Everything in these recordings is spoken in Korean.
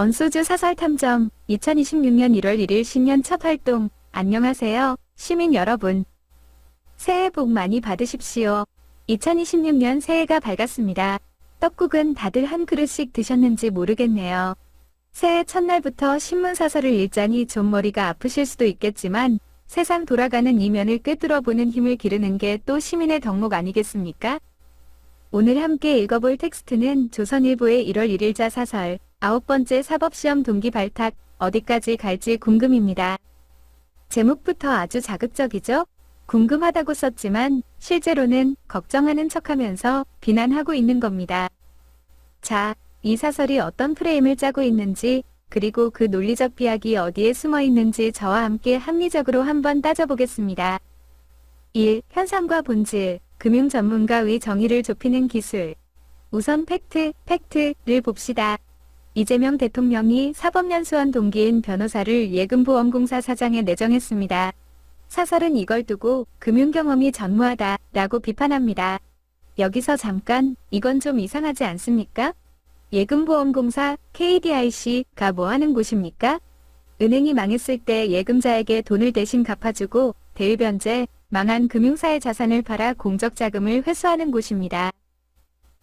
언소주 사설 탐정 2026년 1월 1일 신년 첫 활동. 안녕하세요 시민 여러분. 새해 복 많이 받으십시오. 2026년 새해가 밝았습니다. 떡국은 다들 한 그릇씩 드셨는지 모르겠네요. 새해 첫날부터 신문 사설을 읽자니 좀 머리가 아프실 수도 있겠지만 세상 돌아가는 이면을 꿰뚫어보는 힘을 기르는 게 또 시민의 덕목 아니겠습니까? 오늘 함께 읽어볼 텍스트는 조선일보의 1월 1일자 사설 아홉 번째 사법시험 동기 발탁 어디까지 갈지 궁금입니다. 제목부터 아주 자극적이죠? 궁금하다고 썼지만 실제로는 걱정하는 척하면서 비난하고 있는 겁니다. 자, 이 사설이 어떤 프레임을 짜고 있는지 그리고 그 논리적 비약이 어디에 숨어 있는지 저와 함께 합리적으로 한번 따져보겠습니다. 1. 현상과 본질, 금융 전문가의 정의를 좁히는 기술. 우선 팩트, 팩트를 봅시다. 이재명 대통령이 사법연수원 동기인 변호사를 예금보험공사 사장에 내정했습니다. 사설은 이걸 두고 금융 경험이 전무하다 라고 비판합니다. 여기서 잠깐 이건 좀 이상하지 않습니까? 예금보험공사 KDIC가 뭐 하는 곳입니까? 은행이 망했을 때 예금자에게 돈을 대신 갚아주고 대유변제, 망한 금융사의 자산을 팔아 공적 자금을 회수하는 곳입니다.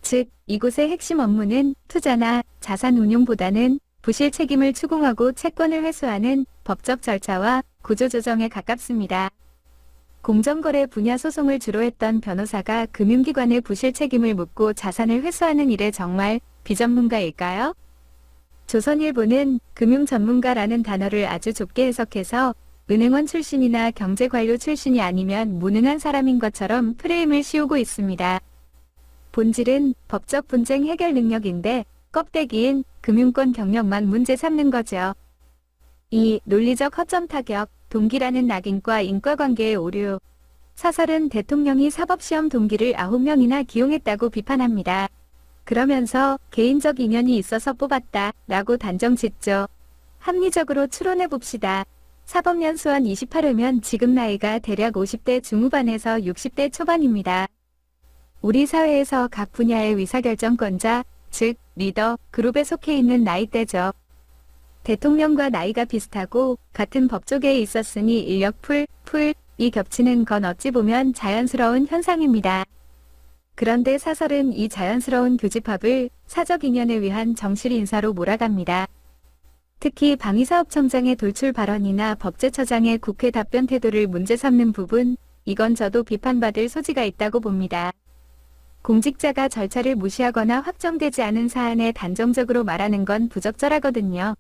즉, 이곳의 핵심 업무는 투자나 자산 운용보다는 부실 책임을 추궁하고 채권을 회수하는 법적 절차와 구조조정에 가깝습니다. 공정거래 분야 소송을 주로 했던 변호사가 금융기관의 부실 책임을 묻고 자산을 회수하는 일에 정말 비전문가일까요? 조선일보는 금융 전문가라는 단어를 아주 좁게 해석해서 은행원 출신이나 경제관료 출신이 아니면 무능한 사람인 것처럼 프레임을 씌우고 있습니다. 본질은 법적 분쟁 해결 능력인데 껍데기인 금융권 경력만 문제 삼는 거죠. 2. 논리적 허점 타격, 동기라는 낙인과 인과관계의 오류. 사설은 대통령이 사법시험 동기를 9명이나 기용했다고 비판합니다. 그러면서 개인적 인연이 있어서 뽑았다 라고 단정 짓죠. 합리적으로 추론해 봅시다. 사법연수원 28회면 지금 나이가 대략 50대 중후반에서 60대 초반입니다. 우리 사회에서 각 분야의 의사결정권자, 즉 리더, 그룹에 속해 있는 나이대죠. 대통령과 나이가 비슷하고 같은 법조계에 있었으니 인력 풀, 풀이 겹치는 건 어찌 보면 자연스러운 현상입니다. 그런데 사설은 이 자연스러운 교집합을 사적 인연에 위한 정실 인사로 몰아갑니다. 특히 방위사업청장의 돌출 발언이나 법제처장의 국회 답변 태도를 문제 삼는 부분, 이건 저도 비판받을 소지가 있다고 봅니다. 공직자가 절차를 무시하거나 확정되지 않은 사안에 단정적으로 말하는 건 부적절하거든요.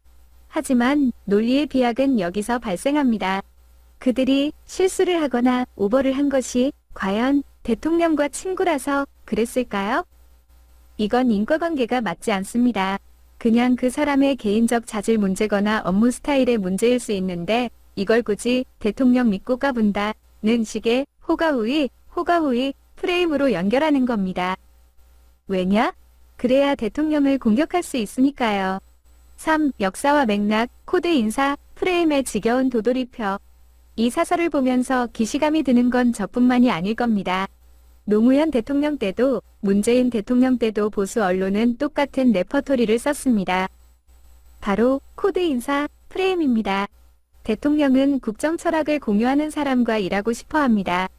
하지만 논리의 비약은 여기서 발생합니다. 그들이 실수를 하거나 오버를 한 것이 과연 대통령과 친구라서 그랬을까요? 이건 인과관계가 맞지 않습니다. 그냥 그 사람의 개인적 자질 문제거나 업무 스타일의 문제일 수 있는데 이걸 굳이 대통령 믿고 까분다는 식의 호가호의, 호가호의 프레임으로 연결하는 겁니다. 왜냐? 그래야 대통령을 공격할 수 있으니까요. 3. 역사와 맥락, 코드 인사, 프레임의 지겨운 도돌이표. 이 사설을 보면서 기시감이 드는 건 저뿐만이 아닐 겁니다. 노무현 대통령 때도 문재인 대통령 때도 보수 언론은 똑같은 레퍼토리를 썼습니다. 바로 코드 인사 프레임입니다. 대통령은 국정 철학을 공유하는 사람과 일하고 싶어 합니다.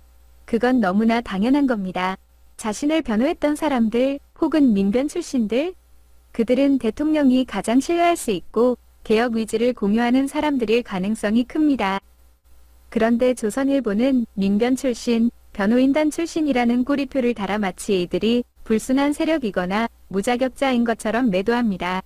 그건 너무나 당연한 겁니다. 자신을 변호했던 사람들 혹은 민변 출신들 그들은 대통령이 가장 신뢰할 수 있고 개혁 의지를 공유하는 사람들일 가능성이 큽니다. 그런데 조선일보는 민변 출신, 변호인단 출신이라는 꼬리표를 달아 마치 이들이 불순한 세력이거나 무자격자인 것처럼 매도합니다.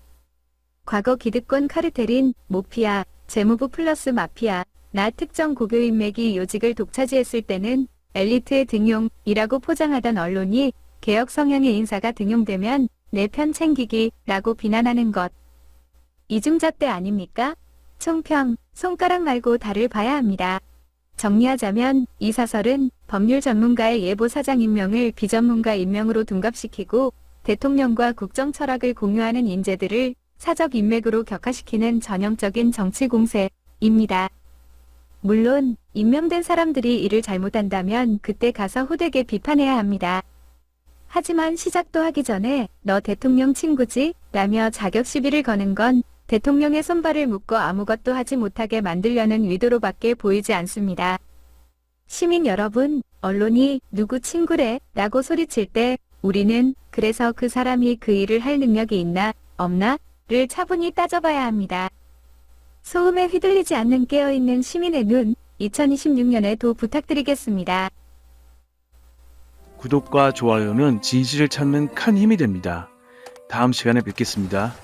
과거 기득권 카르텔인 모피아, 재무부 플러스 마피아, 나 특정 고교 인맥이 요직을 독차지했을 때는 엘리트의 등용이라고 포장하던 언론이 개혁 성향의 인사가 등용되면 내 편 챙기기라고 비난하는 것. 이중잣대 아닙니까? 총평, 손가락 말고 달을 봐야 합니다. 정리하자면 이 사설은 법률 전문가의 예보 사장 임명을 비전문가 임명으로 둔갑시키고 대통령과 국정 철학을 공유하는 인재들을 사적 인맥으로 격화시키는 전형적인 정치 공세입니다. 물론 임명된 사람들이 일을 잘못한다면 그때 가서 호되게 비판해야 합니다. 하지만 시작도 하기 전에 너 대통령 친구지? 라며 자격 시비를 거는 건 대통령의 손발을 묶어 아무것도 하지 못하게 만들려는 의도로밖에 보이지 않습니다. 시민 여러분, 언론이 누구 친구래? 라고 소리칠 때 우리는 그래서 그 사람이 그 일을 할 능력이 있나, 없나? 를 차분히 따져봐야 합니다. 소음에 휘둘리지 않는 깨어있는 시민의 눈, 2026년에도 부탁드리겠습니다. 구독과 좋아요는 진실을 찾는 큰 힘이 됩니다. 다음 시간에 뵙겠습니다.